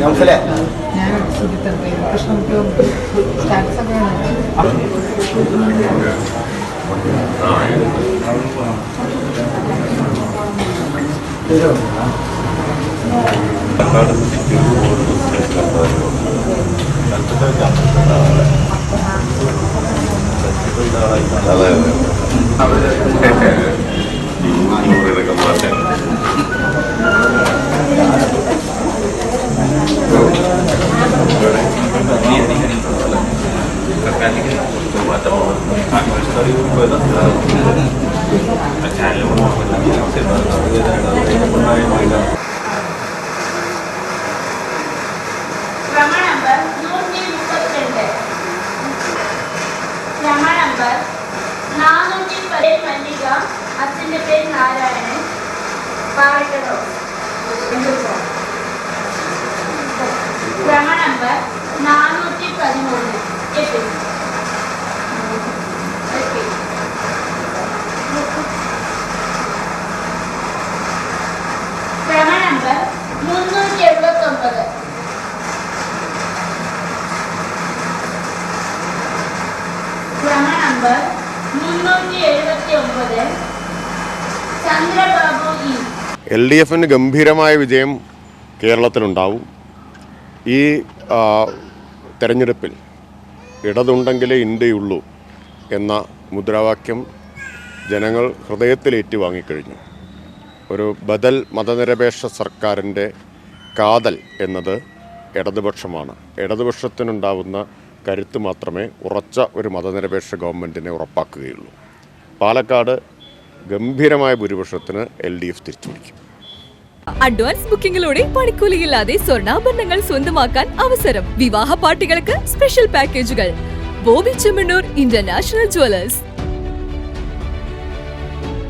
നൗഫലെ ഞാൻ കൃഷ്ണ സ്റ്റാറ്റസ് ഒക്കെ അതെ അതെ ഇതൊക്കെ മാറ്റം ക്രമ നാനൂറ്റി പതിൽ മല്ലിക അച്ഛന്റെ പേര് നാരായണൻ. പാവട്ടതോ ക്രമ നമ്പർ നാനൂറ്റി പതിമൂന്ന്. ക്രമ നമ്പർ മുന്നൂറ്റി എഴുപത്തൊമ്പത്. ക്രമ നമ്പർ എൽ ഡി എഫിന് ഗംഭീരമായ വിജയം കേരളത്തിലുണ്ടാവും. ഈ തെരഞ്ഞെടുപ്പിൽ ഇടതുണ്ടെങ്കിലേ ഇന്ത്യയുള്ളൂ എന്ന മുദ്രാവാക്യം ജനങ്ങൾ ഹൃദയത്തിലേറ്റ് വാങ്ങിക്കഴിഞ്ഞു. ഒരു ബദൽ മതനിരപേക്ഷ സർക്കാരിന്റെ കാതൽ എന്നത് ഇടതുപക്ഷമാണ്. ഇടതുപക്ഷത്തിനുണ്ടാവുന്ന കരുത്ത് മാത്രമേ ഉറച്ച ഒരു മതനിരപേക്ഷ ഗവൺമെന്റിനെ ഉറപ്പാക്കുകയുള്ളൂ. പാലക്കാട് ഗംഭീരമായ ഭൂരിപക്ഷത്തിന് എൽ ഡി എഫ് തിരിച്ചുപിടിക്കും. അഡ്വാൻസ് ബുക്കിംഗിലൂടെ പണിക്കൂലിയില്ലാതെ സ്വർണാഭരണങ്ങൾ സ്വന്തമാക്കാൻ അവസരം. വിവാഹ പാർട്ടികൾക്ക് സ്പെഷ്യൽ പാക്കേജുകൾ. Boby Chemmanur international jewellers.